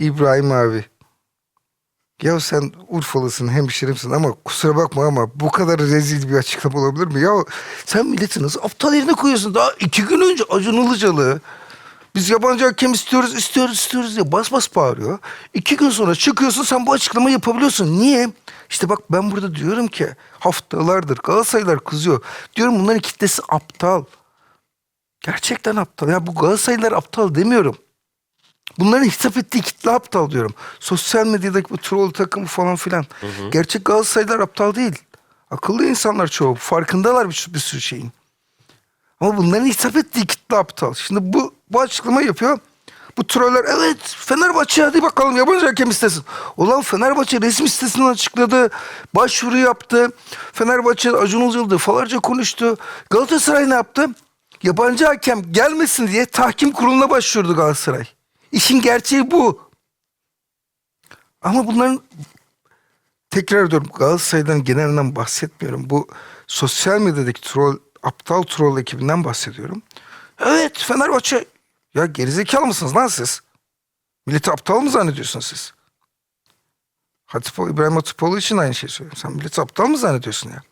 İbrahim abi. Ya sen Urfalısın, hemşerimsin ama kusura bakma ama bu kadar rezil bir açıklama olabilir mi? Ya sen milleti nasıl aptal yerine koyuyorsun? Daha iki gün önce Acun Ilıcalı biz yabancı hakem istiyoruz, istiyoruz, istiyoruz diye bas bas bağırıyor. İki gün sonra çıkıyorsun sen bu açıklamayı yapabiliyorsun. Niye? İşte bak ben burada diyorum ki haftalardır Galatasaraylılar kızıyor. Diyorum bunların kitlesi aptal. Gerçekten aptal. Ya bu Galatasaraylılar aptal demiyorum. Bunların hitap ettiği kitle aptal diyorum. Sosyal medyadaki bu troll takımı falan filan. Gerçek Galatasaraylılar aptal değil. Akıllı insanlar çoğu. Farkındalar bir, bir sürü şeyin. Ama bunların hitap ettiği kitle aptal. Şimdi bu, bu açıklama yapıyor. Bu troller evet Fenerbahçe hadi bakalım yabancı hakem istesin. Ulan Fenerbahçe resmi sitesinden açıkladı. Başvuru yaptı. Fenerbahçe Acun Ilıcalı defalarca konuştu. Galatasaray ne yaptı? Yabancı hakem gelmesin diye tahkim kuruluna başvurdu Galatasaray. İşin gerçeği bu. Ama bunların tekrar ediyorum Galatasaray'dan genelinden bahsetmiyorum. Bu sosyal medyadaki troll, aptal troll ekibinden bahsediyorum. Evet Fenerbahçe. Ya gerizekalı mısınız lan siz? Milleti aptal mı zannediyorsunuz siz? Hatipo, İbrahim Hatipoğlu için aynı şeyi söylüyorum. Sen milleti aptal mı zannediyorsun ya?